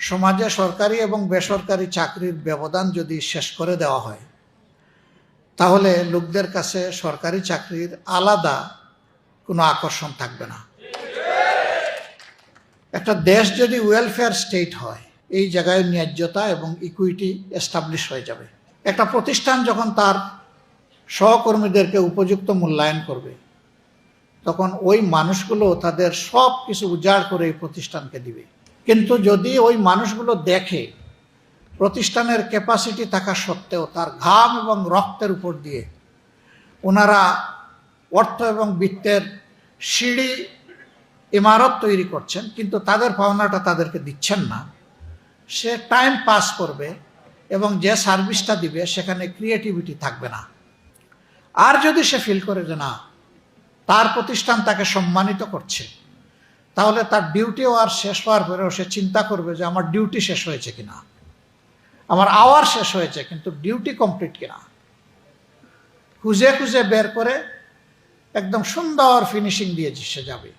সমাজে সরকারি এবং বেসরকারি চাকরির ব্যবধান যদি শেষ করে দেওয়া হয়, তাহলে লোকদের কাছে সরকারি চাকরির আলাদা কোনো আকর্ষণ থাকবে না। একটা দেশ যদি ওয়েলফেয়ার স্টেট হয়, এই জায়গায় ন্যায্যতা এবং ইকুইটি এস্টাবলিশ হয়ে যাবে। একটা প্রতিষ্ঠান যখন তার সহকর্মীদেরকে উপযুক্ত মূল্যায়ন করবে, তখন ওই মানুষগুলো তাদের সব কিছু উজাড় করে এই প্রতিষ্ঠানকে দিবে। কিন্তু যদি ওই মানুষগুলো দেখে প্রতিষ্ঠানের ক্যাপাসিটি থাকা সত্ত্বেও তার ঘাম এবং রক্তের উপর দিয়ে ওনারা অর্থ এবং বৃত্তের সিঁড়ি ইমারত তৈরি করছেন, কিন্তু তাদের পাওনাটা তাদেরকে দিচ্ছেন না। সে টাইম পাস করবে এবং যে সার্ভিসটা দিবে, সেখানে ক্রিয়েটিভিটি থাকবে না। আর যদি সে ফিল করে যে না, তার প্রতিষ্ঠান তাকে সম্মানিত করছে তাহলে তার ডিউটিও আর শেষ হওয়ার পরেও সে চিন্তা করবে যে আমার ডিউটি শেষ হয়েছে কিনা। আমার আওয়ার শেষ হয়েছে, কিন্তু ডিউটি কমপ্লিট কিনা। খুঁজে খুঁজে বের করে একদম সুন্দর ফিনিশিং দিয়ে সে যাবে।